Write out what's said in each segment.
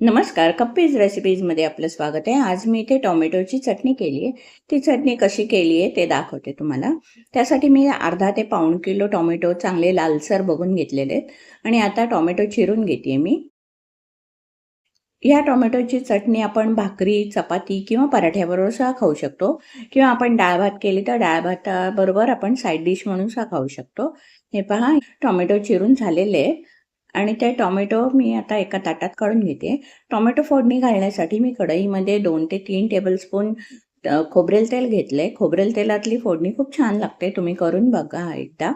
नमस्कार कप्पीज रेसिपीजमध्ये आपलं स्वागत आहे. आज मी इथे टोमॅटोची चटणी केली आहे. ती चटणी कशी केली आहे ते दाखवते तुम्हाला. त्यासाठी मी अर्धा ते पाऊण किलो टोमॅटो चांगले लालसर बघून घेतलेले आहेत आणि आता टोमॅटो चिरून घेते मी. या टोमॅटोची चटणी आपण भाकरी चपाती किंवा पराठ्याबरोबर सुद्धा खाऊ शकतो. किंवा आपण डाळ भात केली तर डाळ भाताबरोबर आपण साईड डिश म्हणून सुद्धा खाऊ शकतो. हे पहा टोमॅटो चिरून झालेले आहे आणि ते टोमॅटो मी आता एका ताटात काढून घेते. टोमॅटो फोडणी घालण्यासाठी मी कढईमध्ये दोन ते तीन टेबलस्पून खोबरेल तेल घेतले. खोबरेल तेलातली फोडणी खूप छान लागते. तुम्ही करून बघा एकदा.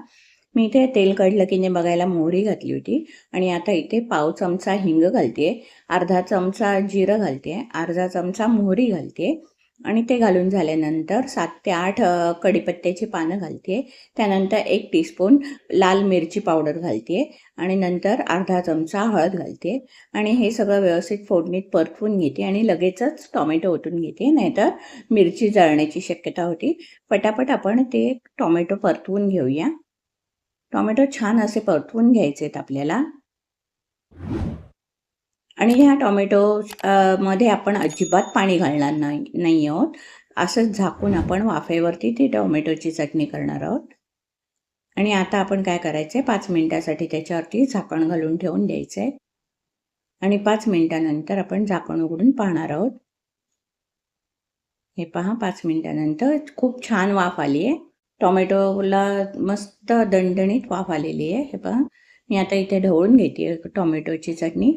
मी इथे तेल कढलं की नाही बघायला मोहरी घातली होती. आणि आता इथे पाव चमचा हिंग घालते. अर्धा चमचा जिरं घालते. अर्धा चमचा मोहरी घालते. आणि ते घालून झाल्यानंतर सात ते आठ कडीपत्त्याची पानं घालते त्यानंतर एक टीस्पून लाल मिरची पावडर घालते आणि नंतर अर्धा चमचा हळद घालते आणि हे सगळं व्यवस्थित फोडणीत परतवून घेते आणि लगेचच टोमॅटो ओतून घेते नाहीतर मिरची जळण्याची शक्यता होती. पटापट आपण ते टोमॅटो परतवून घेऊया. टोमॅटो छान असे परतवून घ्यायचे आहेत आपल्याला. आणि ह्या टोमॅटो मध्ये आपण अजिबात पाणी घालणार नाही नाही आहोत. असंच झाकून आपण वाफेवरती ती टोमॅटोची चटणी करणार आहोत. आणि आता आपण काय करायचं आहे पाच मिनिटासाठी त्याच्यावरती झाकण घालून ठेवून द्यायचं आहे आणि पाच मिनटानंतर आपण झाकण उघडून पाहणार आहोत. हे पहा पाच मिनटानंतर खूप छान वाफ आली आहे. टोमॅटोला मस्त दणदणीत वाफ आलेली आहे. हे पहा मी आता इथे ढवळून घेते टोमॅटोची चटणी.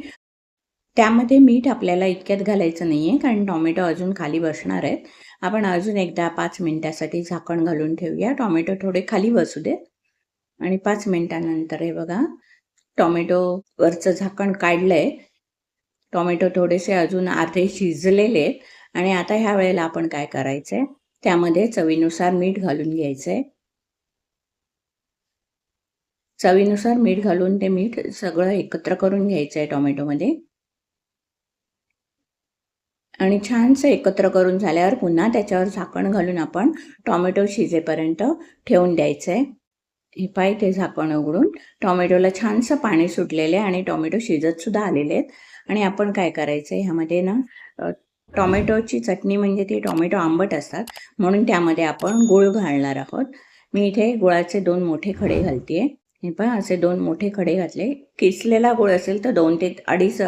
त्यामध्ये मीठ आपल्याला इतक्यात घालायचं नाही आहे कारण टोमॅटो अजून खाली बसणार आहेत. आपण अजून एकदा पाच मिनिटासाठी झाकण घालून ठेवूया. टोमॅटो थोडे खाली बसू देत. आणि पाच मिनटानंतर हे बघा टोमॅटो वरचं झाकण काढलं आहे टोमॅटो थोडेसे अजून अर्धे शिजलेले आहेत. आणि आता ह्या वेळेला आपण काय करायचं आहे त्यामध्ये चवीनुसार मीठ घालून घ्यायचं आहे चवीनुसार मीठ घालून ते मीठ सगळं एकत्र करून घ्यायचं आहे टोमॅटोमध्ये. आणि छानसं एकत्र करून झाल्यावर पुन्हा त्याच्यावर झाकण घालून आपण टोमॅटो शिजेपर्यंत ठेवून द्यायचं आहे हे पाय ते झाकण उघडून टोमॅटोला छानसं पाणी सुटलेले आहे आणि टोमॅटो शिजतसुद्धा आलेले आहेत. आणि आपण काय करायचं आहे ह्यामध्ये ना टॉमॅटोची टोमॅटोची चटणी म्हणजे ती टोमॅटो आंबट असतात म्हणून त्यामध्ये आपण गूळ घालणार आहोत. मी इथे गुळाचे दोन मोठे खडे घालते हे पहा असे दोन मोठे खडे घातले. किसलेला गूळ असेल तर दोन ते अडीच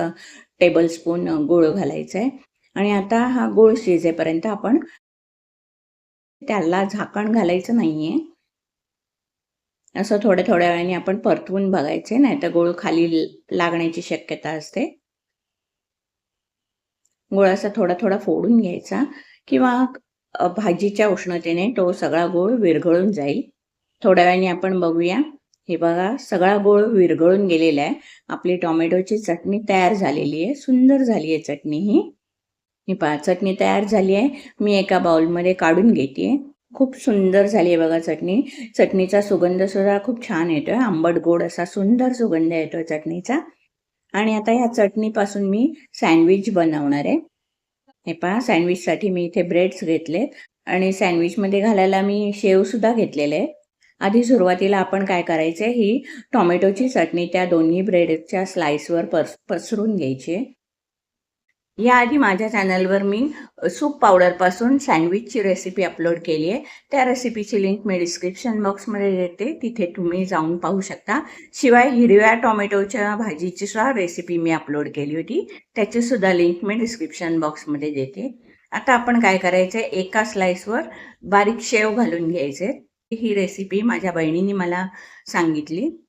टेबलस्पून गूळ घालायचं आहे आणि आता हा गूळ शिजेपर्यंत आपण त्याला झाकण घालायचं नाहीये. असं थोड्या थोड्या वेळाने आपण परतवून बघायचे नाही तर गूळ खाली लागण्याची शक्यता असते. गूळ असा थोडा थोडा फोडून घ्यायचा किंवा भाजीच्या उष्णतेने तो सगळा गूळ विरघळून जाईल. थोड्या वेळाने आपण बघूया. हे बघा सगळा गोळ विरघळून गेलेला आहे. आपली टोमॅटोची चटणी तयार झालेली आहे. सुंदर झाली आहे चटणी ही. ही पहा चटणी तयार झाली आहे. मी एका बाउलमध्ये काढून घेते. खूप सुंदर झाली आहे बघा चटणी. चटणीचा सुगंध सुद्धा खूप छान येतोय आंबट गोड असा सुंदर सुगंध येतो आहे चटणीचा. आणि आता ह्या चटणीपासून मी सँडविच बनवणार आहे. हे पहा सँडविचसाठी मी इथे ब्रेड्स घेतले आणि सँडविचमध्ये घालायला मी शेवसुद्धा घेतलेले आहे आधी सुरुवातीला आपण काय करायचं ही टोमॅटोची चटणी त्या दोन्ही ब्रेडच्या स्लाइसवर पस पसरून घ्यायची. आहे याआधी माझ्या चॅनलवर मी सूप पावडरपासून सँडविचची रेसिपी अपलोड केली आहे. त्या रेसिपीची लिंक मी डिस्क्रिप्शन बॉक्समध्ये देते. तिथे तुम्ही जाऊन पाहू शकता. शिवाय हिरव्या टोमॅटोच्या भाजीची सुद्धा रेसिपी मी अपलोड केली होती. त्याचीसुद्धा लिंक मी डिस्क्रिप्शन बॉक्समध्ये देते. आता आपण काय करायचं आहे एका स्लाइसवर बारीक शेव घालून घ्यायचे. ही रेसिपी माझ्या बहिणीने मला सांगितली.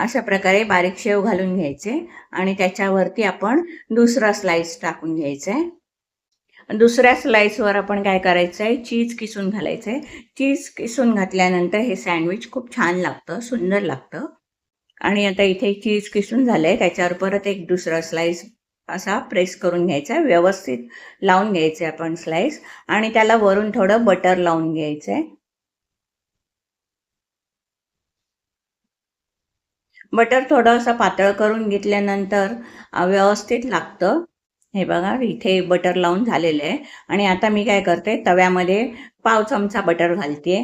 अशा प्रकारे बारीक शेव घालून घ्यायचे आणि त्याच्यावरती आपण दुसरा स्लाइस टाकून घ्यायचा. आहे दुसऱ्या स्लाइसवर आपण काय करायचं आहे चीज किसून घालायचं आहे चीज किसून घातल्यानंतर हे सँडविच खूप छान लागतं सुंदर लागतं. आणि आता इथे चीज किसून झालं आहे त्याच्यावर परत एक दुसरा स्लाइस असा प्रेस करून घ्यायचा. आहे व्यवस्थित लावून घ्यायचे आपण स्लाइस आणि त्याला वरून थोडं बटर लावून घ्यायचं आहे बटर थोडंसं पातळ करून घेतल्यानंतर व्यवस्थित लागतं. हे बघा इथे बटर लावून झालेलं आहे. आणि आता मी काय करते तव्यामध्ये पाव चमचा बटर घालते.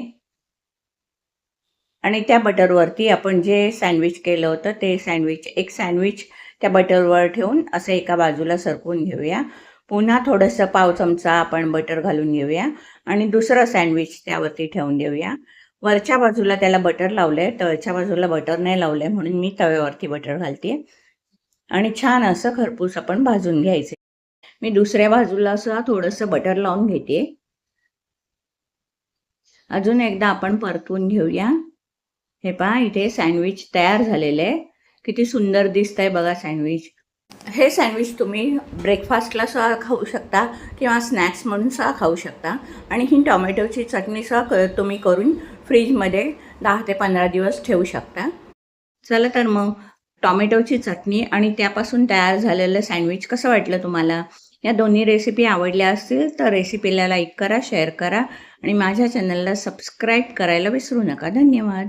आणि त्या बटरवरती आपण जे सँडविच केलं होतं ते सँडविच एक सँडविच त्या बटरवर ठेवून असं एका बाजूला सरकवून घेऊया. पुन्हा थोडंसं पाव चमचा आपण बटर घालून घेऊया. आणि दुसरं सँडविच त्यावरती ठेवून देऊया. वरच्या बाजूला त्याला बटर लावलं आहे तळच्या बाजूला बटर नाही लावलं आहे म्हणून मी तव्यावरती बटर घालते. आणि छान असं खरपूस आपण भाजून घ्यायचे. मी दुसऱ्या बाजूला असं थोडंसं बटर लावून घेते. अजून एकदा आपण परतून घेऊया. हे पहा इथे सँडविच तयार झालेलं आहे. किती सुंदर दिसत आहे बघा सँडविच हे सँडविच तुम्ही ब्रेकफास्टला सुद्धा खाऊ शकता किंवा स्नॅक्स म्हणून सुद्धा खाऊ शकता. आणि ही टॉमॅटोची चटणीसुद्धा क तुम्ही करून फ्रीजमध्ये दहा ते पंधरा दिवस ठेवू शकता. चला तर मग टॉमॅटोची चटणी आणि त्यापासून तयार झालेलं सँडविच कसं वाटलं तुम्हाला? या दोन्ही रेसिपी आवडल्या असतील तर रेसिपीला लाईक करा शेअर करा आणि माझ्या चॅनलला सबस्क्राईब करायला विसरू नका. धन्यवाद.